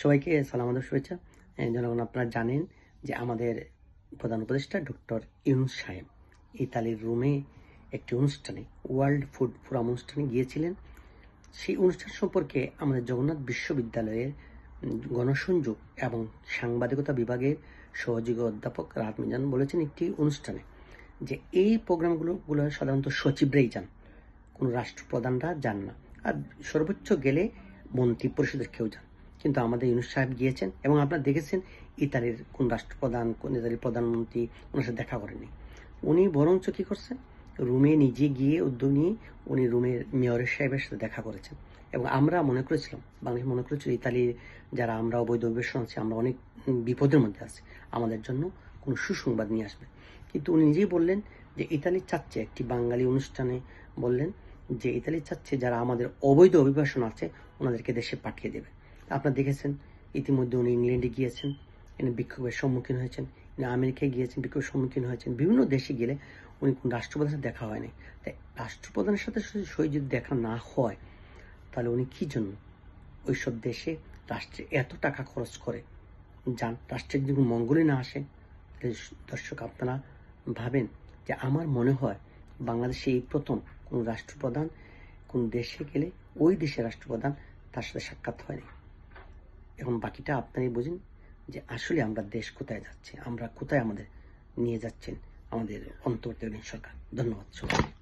সবাইকে সালাম, আদব, শুভেচ্ছা। জনগণ, আপনারা জানেন যে আমাদের প্রধান উপদেষ্টা ডক্টর ইউনুস সাহেব ইতালির রোমে একটি অনুষ্ঠানে, ওয়ার্ল্ড ফুড ফোরাম অনুষ্ঠানে গিয়েছিলেন। সেই অনুষ্ঠান সম্পর্কে আমাদের জগন্নাথ বিশ্ববিদ্যালয়ের গণসংযোগ এবং সাংবাদিকতা বিভাগের সহযোগী অধ্যাপক রাত মিজান বলেছেন একটি অনুষ্ঠানে যে এই প্রোগ্রামগুলো গুলো সাধারণত সচিবরাই যান, কোনো রাষ্ট্রপ্রধানরা যান না। আর সর্বোচ্চ গেলে মন্ত্রী পরিষদের কেউ যান কিন্তু আমাদের ইউনুস সাহেব গিয়েছেন এবং আপনারা দেখেছেন ইতালির কোন রাষ্ট্রপ্রধান, কোন ইতালির প্রধানমন্ত্রী ওনার সাথে দেখা করেনি উনি বরঞ্চ কি করছেন? রুমে নিজে গিয়ে উদ্যোগ নিয়ে উনি রুমের মেয়রের সাহেবের সাথে দেখা করেছেন। এবং আমরা মনে করেছিলাম, বাংলাদেশ মনে করেছিল ইতালির যারা আমরা অবৈধ অভিবাসন আছি, আমরা অনেক বিপদের মধ্যে আছি, আমাদের জন্য কোনো সুসংবাদ নিয়ে আসবে। কিন্তু উনি নিজেই বললেন যে ইতালি চাচ্ছে, একটি বাঙালি অনুষ্ঠানে বললেন যে ইতালি চাচ্ছে যারা আমাদের অবৈধ অভিবাসন আছে, ওনাদেরকে দেশে পাঠিয়ে দেবে। আপনারা দেখেছেন, ইতিমধ্যে উনি ইংল্যান্ডে গিয়েছেন উনি বিক্ষোভের সম্মুখীন হয়েছেন উনি আমেরিকায় গিয়েছেন, বিক্ষোভের সম্মুখীন হয়েছেন, বিভিন্ন দেশে গেলে উনি কোন রাষ্ট্রপ্রধানের সাথে দেখা হয়নি। তাই রাষ্ট্রপ্রধানের সাথে সই যদি দেখা না হয়, তাহলে উনি কি জন্য ওইসব দেশে রাষ্ট্রে এত টাকা খরচ করে? যান রাষ্ট্রের যদি মঙ্গলে না আসে, তাহলে দর্শক, আপনারা ভাবেন যে আমার মনে হয় বাংলাদেশে এই প্রথম কোন রাষ্ট্রপ্রধান কোন দেশে গেলে ওই দেশের রাষ্ট্রপ্রধান তার সাথে সাক্ষাৎ হয়নি। এখন বাকিটা আপনারাই বুঝেন যে আসলে আমরা দেশ কোথায় যাচ্ছে, আমরা কোথায় আমাদের নিয়ে যাচ্ছেন আমাদের অন্তর্বর্তীকালীন সরকার। ধন্যবাদ সবাই